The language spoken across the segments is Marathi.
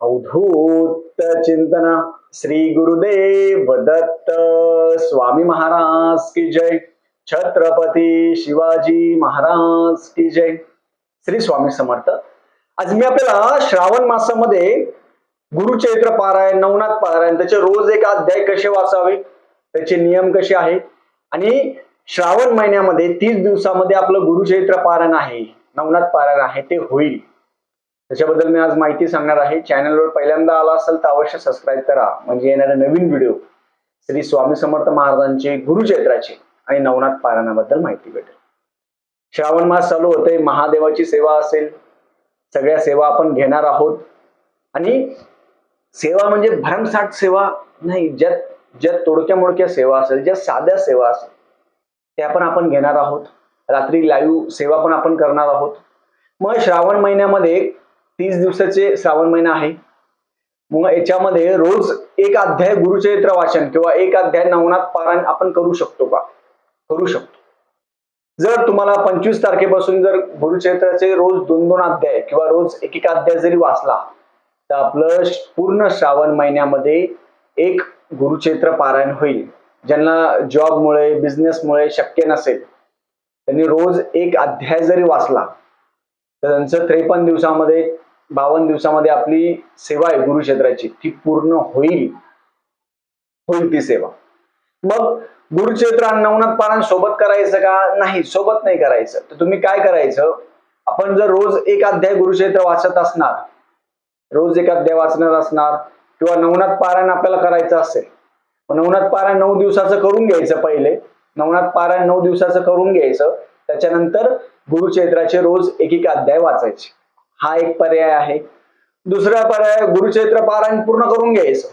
अवधूत चिंतन. श्री गुरुदेव दत्त स्वामी महाराज की जय. छत्रपती शिवाजी महाराज की जय. श्री स्वामी समर्थ. आज मी आपल्याला श्रावण मासामध्ये गुरुचरित्र पारायण नवनाथ पारायण त्याचे रोज एक अध्याय कसे वाचावे त्याचे नियम कसे आहेत आणि श्रावण महिन्यामध्ये तीस दिवसामध्ये आपलं गुरुचरित्र पारायण आहे नवनाथ पारायण आहे ते होईल. त्याच्याबद्दल मी आज माहिती सांगणार आहे. चॅनलवर पहिल्यांदा आला असेल तर अवश्य सबस्क्राईब करा. म्हणजे येणारे नवीन व्हिडिओ श्री स्वामी समर्थ महाराजांचे गुरुचैत्राचे आणि नवनाथ पारायणाबद्दल माहिती भेटेल. श्रावण मास चालू होते महादेवाची सेवा असेल. सगळ्या सेवा आपण घेणार आहोत. आणि सेवा म्हणजे भरमसाठ सेवा नाही. ज्यात ज्या तोडक्या मोडक्या सेवा असेल ज्या साध्या सेवा असेल त्या पण आपण घेणार आहोत. रात्री लाईव्ह सेवा पण आपण करणार आहोत. मग श्रावण महिन्यामध्ये तीस दिवसाचे श्रावण महिना आहे. मग याच्यामध्ये रोज एक अध्याय गुरुचरित्र वाचन किंवा एक अध्याय नवनाथ पारायण आपण करू शकतो का? करू शकतो. जर तुम्हाला पंचवीस तारखेपासून जर गुरुचरित्राचे रोज दोन दोन अध्याय किंवा रोज एक एक अध्याय जरी वाचला तर आपलं पूर्ण श्रावण महिन्यामध्ये एक गुरुचरित्र पारायण होईल. ज्यांना जॉबमुळे बिझनेसमुळे शक्य नसेल त्यांनी रोज एक अध्याय जरी वाचला तर त्यांचं त्रेपन्न दिवसामध्ये बावन्न दिवसामध्ये आपली सेवा आहे गुरुक्षेत्राची ती पूर्ण होईल. होईल ती सेवा. मग गुरुक्षेत्र नवनाथ पारायण सोबत करायचं का? नाही सोबत नाही करायचं. तर तुम्ही काय करायचं? आपण जर रोज एक अध्याय गुरुक्षेत्र वाचत असणार रोज एक अध्याय वाचणार असणार किंवा नवनाथ पारायण आपल्याला करायचं असेल नवनाथ पारायण नऊ दिवसाचं करून घ्यायचं पहिले. नवनाथ पारायण नऊ दिवसाचं करून घ्यायचं. त्याच्यानंतर गुरुक्षेत्राचे रोज एक एक अध्याय वाचायचे. हा एक पर्याय आहे. दुसरा पर्याय गुरुक्षेत्र पारायण पूर्ण करून घ्यायचं.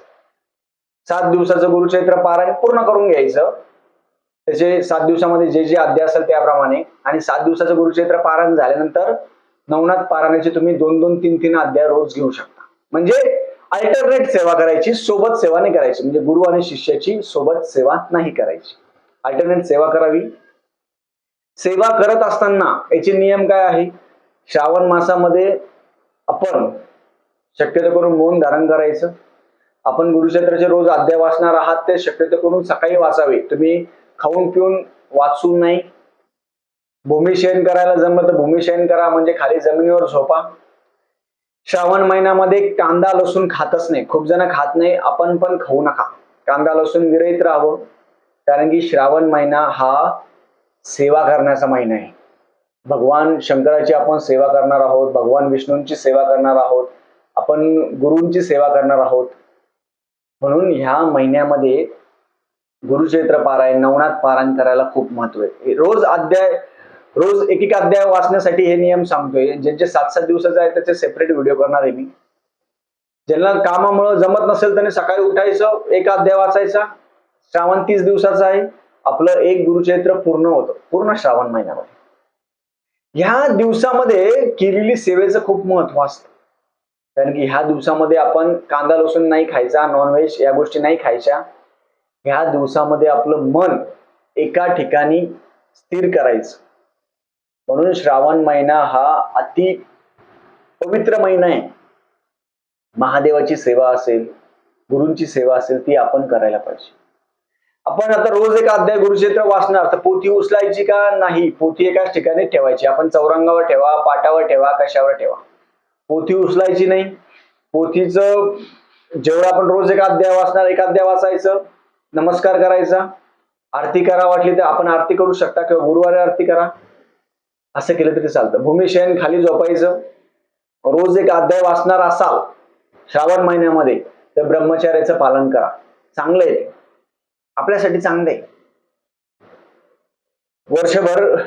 सात दिवसाचं गुरुक्षेत्र पारायण पूर्ण करून घ्यायचं. त्याचे सात दिवसामध्ये जे जे अध्याय असेल त्याप्रमाणे आणि सात दिवसाचं गुरुक्षेत्र पारायण झाल्यानंतर नवनाथ पारायणाचे तुम्ही दोन दोन तीन तीन अध्याय रोज घेऊ शकता. म्हणजे अल्टरनेट सेवा करायची सोबत सेवा नाही करायची. म्हणजे गुरु आणि शिष्याची सोबत सेवा नाही करायची. अल्टरनेट सेवा करावी. सेवा करत असताना याचे नियम काय आहे? श्रावण मासामध्ये आपण शक्यतो करून मौन धारण करायचं. आपण गुरुक्षेत्राचे रोज अध्याय वाचणार आहात ते शक्यतो करून सकाळी वाचावे. तुम्ही खाऊन पिऊन वाचू नाही भूमिशयन करायला जमलं तर भूमिशयन करा म्हणजे खाली जमिनीवर झोपा. श्रावण महिन्यामध्ये कांदा लसूण खातच नाही. खूप जण खात नाही आपण पण खाऊ नका. कांदा लसूण विरहित राहावं. कारण की श्रावण महिना हा सेवा करण्याचा महिना आहे. भगवान शंकराची आपण सेवा करणार आहोत भगवान विष्णूंची सेवा करणार आहोत आपण गुरूंची सेवा करणार आहोत. म्हणून ह्या महिन्यामध्ये गुरुचैत्र पारायण नवनाथ पारायण करायला खूप महत्त्व आहे. रोज अध्याय रोज एक एक अध्याय वाचण्यासाठी हे नियम सांगतोय. ज्यांचे सात सात दिवसाचे आहे त्याचे सेपरेट व्हिडिओ करणार आहे मी. ज्यांना कामामुळे जमत नसेल त्यांनी सकाळी उठायचं एक अध्याय वाचायचा. श्रावण तीस दिवसाचा आहे. आपलं एक गुरुचैत्र पूर्ण होतं. पूर्ण श्रावण महिन्यामध्ये. ह्या दिवसामध्ये केलेली सेवेचं खूप महत्त्व असतं. कारण की ह्या दिवसामध्ये आपण कांदा लसूण नाही खायचा नॉनव्हेज या गोष्टी नाही खायच्या. ह्या दिवसामध्ये आपलं मन एका ठिकाणी स्थिर करायचं. म्हणून श्रावण महिना हा अति पवित्र महिना आहे. महादेवाची सेवा असेल गुरूंची सेवा असेल ती आपण करायला पाहिजे. आपण आता रोज एक अध्याय गुरुक्षेत्र वाचणार तर पोथी उचलायची का नाही? पोथी एकाच ठिकाणी ठेवायची. आपण चौरंगावर ठेवा पाटावर ठेवा कशावर ठेवा? पोथी उचलायची नाही. पोथीचं जेवढं आपण रोज एक अध्याय वाचणार एक अध्याय वाचायचं नमस्कार करायचा आरती करा वाटली तर आपण आरती करू शकता किंवा गुरुवारी आरती करा. असं केलं तरी चालतं. भूमिशयन खाली झोपायचं रोज एक अध्याय वाचणार असाल श्रावण महिन्यामध्ये तर ब्रह्मचार्याचं पालन करा. चांगलं आहे आपल्यासाठी चांगलं आहे. वर्षभर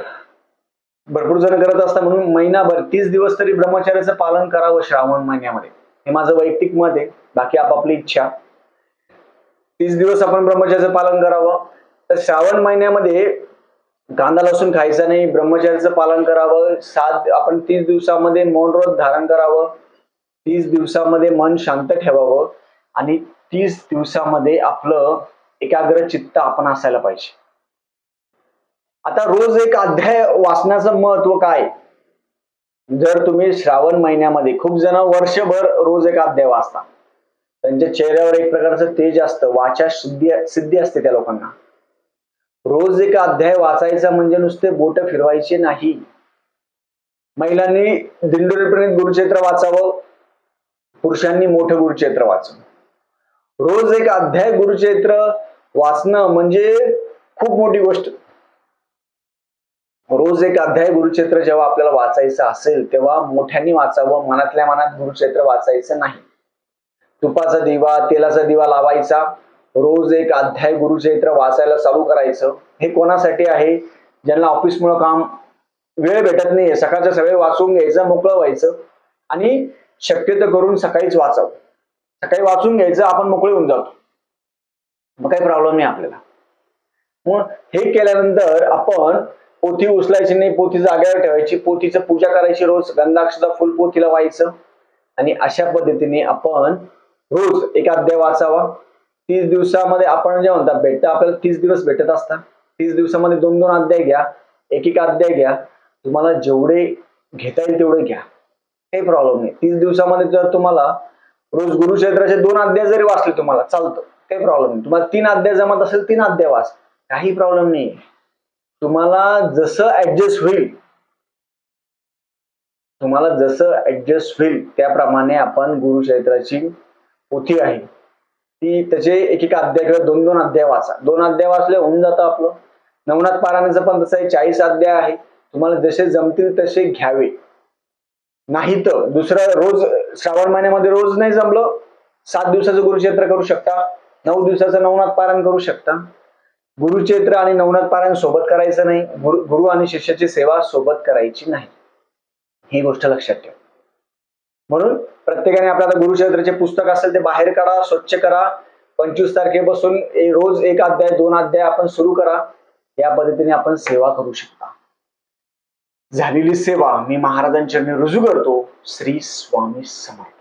भरपूर जण करत असतात म्हणून महिनाभर तीस दिवस तरी ब्रह्मचार्याचं पालन करावं श्रावण महिन्यामध्ये. हे माझं वैयक्तिक मत आहे. बाकी आपापली इच्छा. तीस दिवस आपण ब्रह्मचर्याचं पालन करावं. तर श्रावण महिन्यामध्ये कांदा लसूण खायचा नाही. ब्रह्मचार्याचं पालन करावं. सात आपण तीस दिवसामध्ये मौन व्रत धारण करावं. तीस दिवसामध्ये मन शांत ठेवावं. आणि तीस दिवसामध्ये आपलं एकाग्र चित्त आपण असायला पाहिजे. आता रोज एक अध्याय वाचण्याचं महत्त्व काय? जर तुम्ही श्रावण महिन्यामध्ये खूप जण वर्षभर रोज एक अध्याय वाचता. त्यांच्या चेहऱ्यावर एक प्रकारचं तेज असतं वाचा शुद्धी सिद्धी असते त्या लोकांना. रोज एक अध्याय वाचायचा म्हणजे नुसते बोट फिरवायचे नाही. महिलांनी दिंडोरीप्रणित गुरुक्षेत्र वाचावं पुरुषांनी मोठं गुरुक्षेत्र वाचावं रोज एक अध्याय गुरुक्षेत्र वाचणं म्हणजे खूप मोठी गोष्ट. रोज एक अध्याय गुरुक्षेत्र जेव्हा आपल्याला वाचायचं असेल तेव्हा मोठ्यांनी वाचावं मनातल्या मनात गुरुक्षेत्र वाचायचं नाही. तुपाचा दिवा तेलाचा दिवा लावायचा रोज एक अध्याय गुरुक्षेत्र वाचायला चालू करायचं. हे कोणासाठी आहे? ज्यांना ऑफिसमुळं काम वेळ भेटत नाहीये सकाळच्या सगळे वाचून घ्यायचं मोकळं व्हायचं आणि शक्यतो करून सकाळीच वाचावं. सकाळी वाचून घ्यायचं आपण मोकळे होऊन जातो. मग काही प्रॉब्लेम नाही आपल्याला. मग हे केल्यानंतर आपण पोथी उचलायची नाही पोथी जागेवर ठेवायची पोथीचं पूजा करायची रोज गंधाक्षता फुल पोथीला व्हायचं. आणि अशा पद्धतीने आपण रोज एक अध्याय वाचावा. तीस दिवसामध्ये आपण जे म्हणतात भेटतं आपल्याला तीस दिवस भेटत असतात. तीस दिवसामध्ये दोन दोन अध्याय घ्या एक एक अध्याय घ्या. तुम्हाला जेवढे घेता येईल तेवढे घ्या. काही प्रॉब्लेम नाही. तीस दिवसामध्ये जर तुम्हाला रोज गुरुक्षेत्राचे दोन अध्याय जरी वाचले तुम्हाला चालतं. काही प्रॉब्लेम नाही. तुम्हाला तीन अध्याय जमत असेल तीन अध्याय वाच. काही प्रॉब्लेम नाही. तुम्हाला जसं ऍडजस्ट होईल तुम्हाला जसं ऍडजस्ट होईल त्याप्रमाणे आपण गुरुक्षेत्राची पोथी आहे. ती त्याचे एक एक अध्याय किंवा दोन दोन अध्याय वाचा. दोन अध्याय वाचले होऊन जातं आपलं. नवनाथ पारायणाचं पण तसं आहे. चाळीस अध्याय आहे. तुम्हाला जसे जमतील तसे घ्यावे. नाही तर दुसरं रोज श्रावण महिन्यामध्ये रोज नाही जमलं सात दिवसाचं गुरुक्षेत्र करू शकता. नऊ दिवसाचं नवनाथ पारायण करू शकता. गुरुक्षेत्र आणि नवनाथ पारायण सोबत करायचं नाही. गुरु गुरु आणि शिष्याची सेवा सोबत करायची नाही. ही गोष्ट लक्षात ठेवा. म्हणून प्रत्येकाने आपल्या आता पुस्तक असेल ते बाहेर काढा स्वच्छ करा. पंचवीस तारखेपासून रोज एक अध्याय दोन अध्याय आपण सुरू करा. या पद्धतीने आपण सेवा करू शकता. झालेली सेवा मी महाराजांच्या रुजू करतो. श्री स्वामी समर्थ.